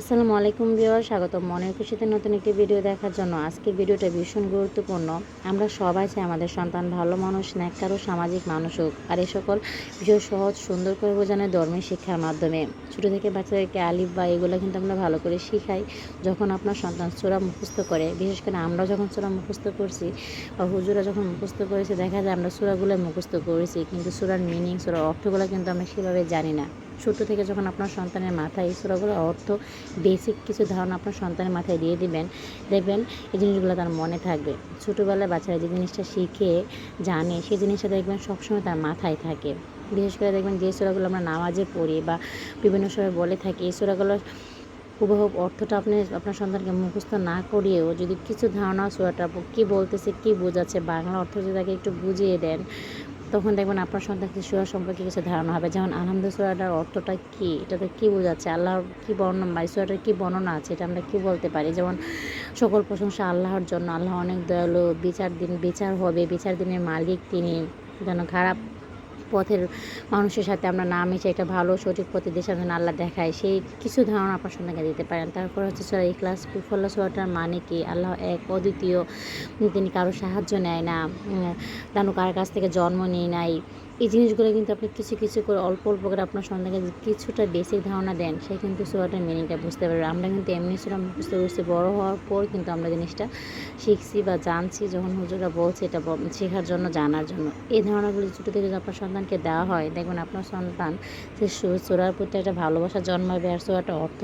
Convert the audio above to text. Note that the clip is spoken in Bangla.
আসসালামু আলাইকুম বিওয়ার স্বাগত মনের খুশিতে নতুন একটি ভিডিও দেখার জন্য আজকের ভিডিওটা ভীষণ গুরুত্বপূর্ণ। আমরা সবাই চাই আমাদের সন্তান ভালো মানুষ ন্যাক্কার ও সামাজিক মানুষ হোক, আর এ সকল বিষয় সহজ, সুন্দর করে বোঝানো ধর্মীয় শিক্ষার মাধ্যমে। ছোটো থেকে বাচ্চাদেরকে আলিফ বা এগুলো কিন্তু আমরা ভালো করে শিখাই যখন আপনার সন্তান সোরা মুখস্থ করে। বিশেষ করে আমরা যখন সোরা মুখস্থ করছি বা হুজুরা যখন মুখস্থ করেছে, দেখা যায় আমরা সুরাগুলো মুখস্থ করেছি, কিন্তু সুরার মিনিং সুরার অর্থগুলো কিন্তু আমরা সেভাবে জানি না। ছোটো থেকে যখন আপনার সন্তানের মাথায় এই সুরাগুলোর অর্থ বেসিক কিছু ধারণা আপনার সন্তানের মাথায় দিয়ে দিবেন, দেখবেন এই জিনিসগুলো তার মনে থাকবে। ছোটোবেলায় বাচ্চারা যে জিনিসটা শিখে, জানে, সেই জিনিসটা দেখবেন সবসময় তার মাথায় থাকে। বিশেষ করে দেখবেন যে সুরাগুলো আমরা নামাজে পড়ি বা বিভিন্ন সময় বলে থাকি, এই সুরাগুলো হুবহুব অর্থটা আপনি, আপনার সন্তানকে মুখস্থ না করিয়েও যদি কিছু ধারণা সুরাটা কী বলতেছে, কী বোঝাচ্ছে, বাংলা অর্থ যদি তাকে একটু বুঝিয়ে দেন তখন দেখবেন আপনার সন্তানকে সুরা সম্পর্কে কিছু ধারণা হবে। যেমন আনন্দ সুরাটার অর্থটা কী? এটাতে কী বোঝাচ্ছে? আল্লাহর কী বর্ণনা? বা সুরাটার কী বর্ণনা আছে? এটা আমরা কী বলতে পারি? যেমন সকল প্রশংসা আল্লাহর জন্য। আল্লাহ অনেক দয়ালু। বিচার দিন বিচার হবে। বিচার দিনের মালিক তিনি। যেন খারাপ পথের মানুষের সাথে আমরা না মিশে একটা ভালো, সঠিক পথে দেশের জন্য আল্লাহ দেখায়, সেই কিছু ধারণা আপনার সন্তানকে দিতে পারেন। তারপর হচ্ছে স্যার এই ক্লাস কুফল্লা সোয়াটার মানে কি? আল্লাহ এক, অদ্বিতীয়, তিনি কারও সাহায্য নেয় না। কেন কার কাছ থেকে জন্ম নিয়ে নাই? এই জিনিসগুলো কিন্তু আপনি কিছু কিছু করে অল্প অল্প করে আপনার সন্তানকে কিছুটা বেসিক ধারণা দেন, সে কিন্তু সোয়াটার মিনিংটা বুঝতে পারবে। আমরা কিন্তু এমনি সোরা বুঝতে করছি বড় হওয়ার পর কিন্তু আমরা জিনিসটা শিখছি বা জানছি, যখন হুজুরা বলছে এটা শেখার জন্য, জানার জন্য। এই ধারণাগুলো ছোটো থেকে আপনার সন্তানকে দেওয়া হয়, দেখবেন আপনার সন্তান সু- সোরার প্রতি একটা ভালোবাসা জন্মাবে আর সোরাটা অর্থ